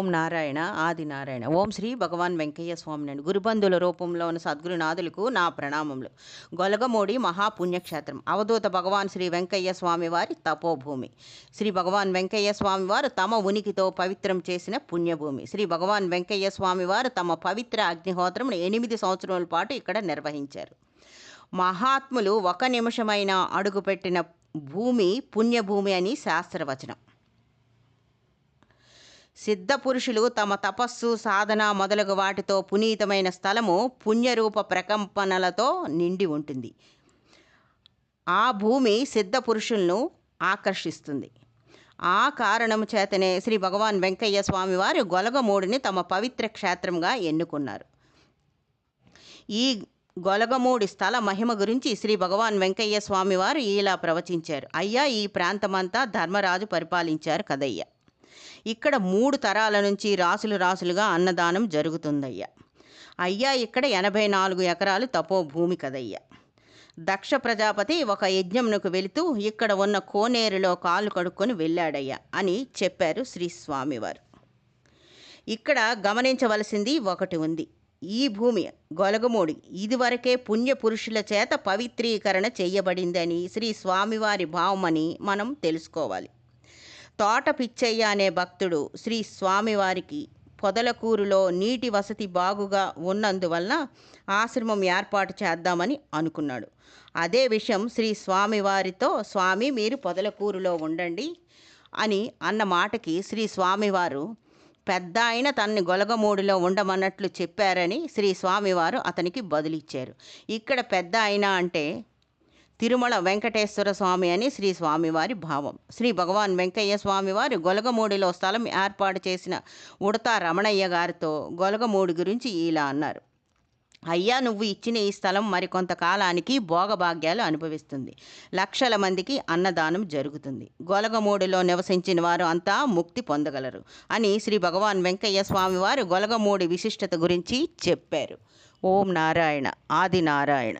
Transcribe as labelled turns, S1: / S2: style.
S1: ఓం నారాయణ ఆది నారాయణ. ఓం శ్రీ భగవాన్ వెంకయ్య స్వామి నండి గురుబంధుల రూపంలో ఉన్న సద్గురునాథులకు నా ప్రణామములు. గొలగమూడి మహాపుణ్యక్షేత్రం. అవధూత భగవాన్ శ్రీ వెంకయ్య స్వామి వారి తపోభూమి. శ్రీ భగవాన్ వెంకయ్య స్వామి వారు తమ ఉనికితో పవిత్రం చేసిన పుణ్యభూమి. శ్రీ భగవాన్ వెంకయ్య స్వామి వారు తమ పవిత్ర అగ్నిహోత్రం ఎనిమిది సంవత్సరాల పాటు ఇక్కడ నిర్వహించారు. మహాత్ములు ఒక నిమిషమైన అడుగుపెట్టిన భూమి పుణ్యభూమి అని శాస్త్రవచనం. సిద్ధ పురుషులు తమ తపస్సు సాధన మొదలగు వాటితో పునీతమైన స్థలము పుణ్యరూప ప్రకంపనలతో నిండి ఉంటుంది. ఆ భూమి సిద్ధ పురుషులను ఆకర్షిస్తుంది. ఆ కారణం చేతనే శ్రీ భగవాన్ వెంకయ్య స్వామి వారు గొలగమూడిని తమ పవిత్ర క్షేత్రంగా ఎన్నుకున్నారు. ఈ గొలగమూడి స్థల మహిమ గురించి శ్రీ భగవాన్ వెంకయ్య స్వామివారు ఇలా ప్రవచించారు. అయ్యా ఈ ప్రాంతమంతా ధర్మరాజు పరిపాలించారు కదయ్యా. ఇక్కడ మూడు తరాల నుంచి రాసులు రాసులుగా అన్నదానం జరుగుతుందయ్యా. అయ్యా ఇక్కడ ఎనభై నాలుగు ఎకరాలు తపో భూమి కదయ్యా. దక్ష ప్రజాపతి ఒక యజ్ఞంనకు వెళుతూ ఇక్కడ ఉన్న కోనేరులో కాలు కడుక్కొని వెళ్ళాడయ్యా అని చెప్పారు శ్రీ స్వామివారు. ఇక్కడ గమనించవలసింది ఒకటి ఉంది. ఈ భూమి గొలగమూడి ఇదివరకే పుణ్య పురుషుల చేత పవిత్రీకరణ చేయబడిందని శ్రీ స్వామివారి భావమని మనం తెలుసుకోవాలి. తోట పిచ్చయ్య అనే భక్తుడు శ్రీ స్వామివారికి పొదలకూరులో నీటి వసతి బాగుగా ఉన్నందువలన ఆశ్రమం ఏర్పాటు చేద్దామని అనుకున్నాడు. అదే విషయం శ్రీ స్వామివారితో స్వామి మీరు పొదలకూరులో ఉండండి అని అన్న మాటకి శ్రీ స్వామివారు పెద్ద ఆయన తనని గొలగమూడిలో ఉండమన్నట్లు చెప్పారని శ్రీ స్వామివారు అతనికి బదులిచ్చారు. ఇక్కడ పెద్ద ఆయన అంటే తిరుమల వెంకటేశ్వర స్వామి అని శ్రీ స్వామివారి భావం. శ్రీ భగవాన్ వెంకయ్య స్వామివారు గొలగమూడిలో స్థలం ఏర్పాటు చేసిన ఉడతా రమణయ్య గారితో గొలగమూడి గురించి ఇలా అన్నారు. అయ్యా నువ్వు ఇచ్చిన ఈ స్థలం మరికొంతకాలానికి భోగభాగ్యాలు అనుభవిస్తుంది. లక్షల మందికి అన్నదానం జరుగుతుంది. గొలగమూడిలో నివసించిన వారు అంతా ముక్తి పొందగలరు అని శ్రీ భగవాన్ వెంకయ్య స్వామివారు గొలగమూడి విశిష్టత గురించి చెప్పారు. ఓం నారాయణ ఆది నారాయణ.